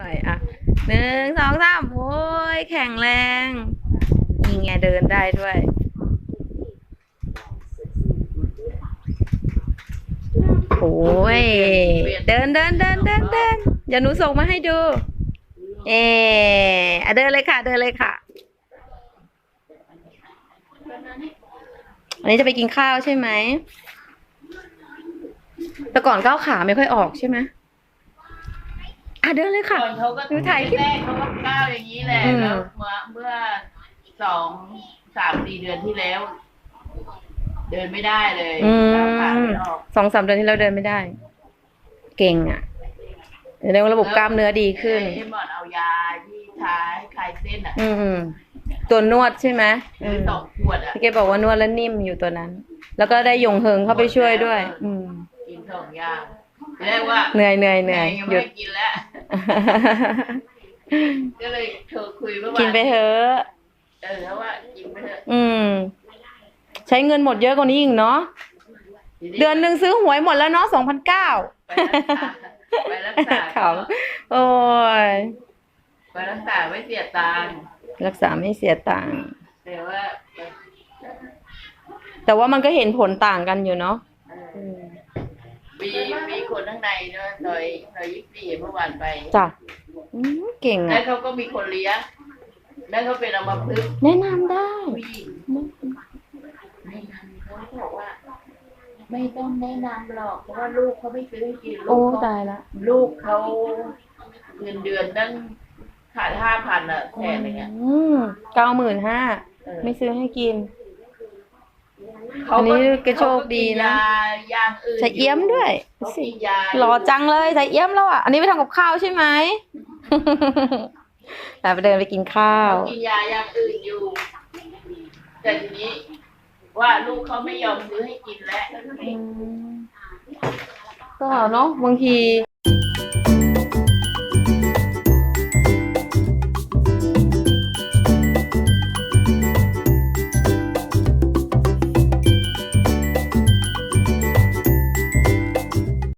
หน่อยอะหนึ่งสองสามโอ้ยแข็งแรงนี่ไงเดินได้ด้วยโอ้ยเดินเดินเดินเดินเดินเดี๋ยวหนูส่งมาให้ดู เอออ่เดินเลยค่ะ เดินเลยค่ะอันนี้จะไปกินข้าวใช่ไหมแต่ก่อนก้าวขาไม่ค่อยออกใช่ไหม อะเดินเลยค่ะ ก่อนเขาก็ดูถ่ายคลิปแรกเขาก็ก้าวอย่างนี้แหละอืม แล้วเมื่อเมื่อสองสามสี่เดือนที่แล้ว เดินไม่ได้เลยอืก้าวขามไม่ออกสองสามเดือนที่เราเดินไม่ได้ เก่งอะเรียกว่าระบบกล้ามเนื้อดีขึ้น ไอ้หมอนเอายาที่ทาให้คลายเส้นอะอืมตัวนวดใช่ไหมอืคือมสองขวดอะ พี่เกบอกว่านวดแล้วนิ่มอยู่ตัวนั้น แล้วก็ได้ยงเฮิงเข้าไปช่วยด้วย อืมกินสองอย่างเรียกว่าเหนื่อยเหนื่อยเหนื่อยยังหยุไม่ดกินแล้ว ก็เลยโทรคุยเมื่อวานกินไปเถอะเออแล้วว่ากินไปเถอะอืม ใช้เงินหมดเยอะกว่านี้อีกเนาะทีเดือนหนึ่งซื้อหวยหมดแล้วเนาะสองพันเก้าไปรักษาไปรักษาเขาโอ้ยไปรักษาไม่เสียตังค์รักษาไม่เสียตังค์แต่ว่า แต่ว่ามันก็เห็นผลต่างกันอยู่เนาะเอออืมมีมี คนข้างในด้วยซอยซอยยี่สิบสี่เมื่อวานไปจ้ะอืมเก่งแล้วอะเขาก็มีคนเลี้ยงแล้วเขาเป็นอัมพฤกษ์แนะนำได้ผู้หญิงแนะนำเขาบอกว่า ไม่ต้องแนะนำหรอกเพราะว่าลูกเขาไม่ซื้อให้กินลูโอ้กเขาตายละลูกเขาเงินเดือนตั้งขาดห้าพันอะแสนหนึ่งอะอืมเก้าหมื่นห้าเออไม่ซื้อให้กินเขา อันนี้ก็โชคดีนะเขาก็กิยาอย่างอื่นใส่เอี้ยมด้วยเขากินยาหล่อจังเลยใส่เอี้ยมแล้วอะ อันนี้ไปทำกับข้าวใช่ไหมแต่ไปเดินไปกินข้าวเขากินยาอย่างอื่นอยู่ แต่ทีนี้ ว่าลูกเขาไม่ยอมซื้อให้กินแล้วก็เนาะบางที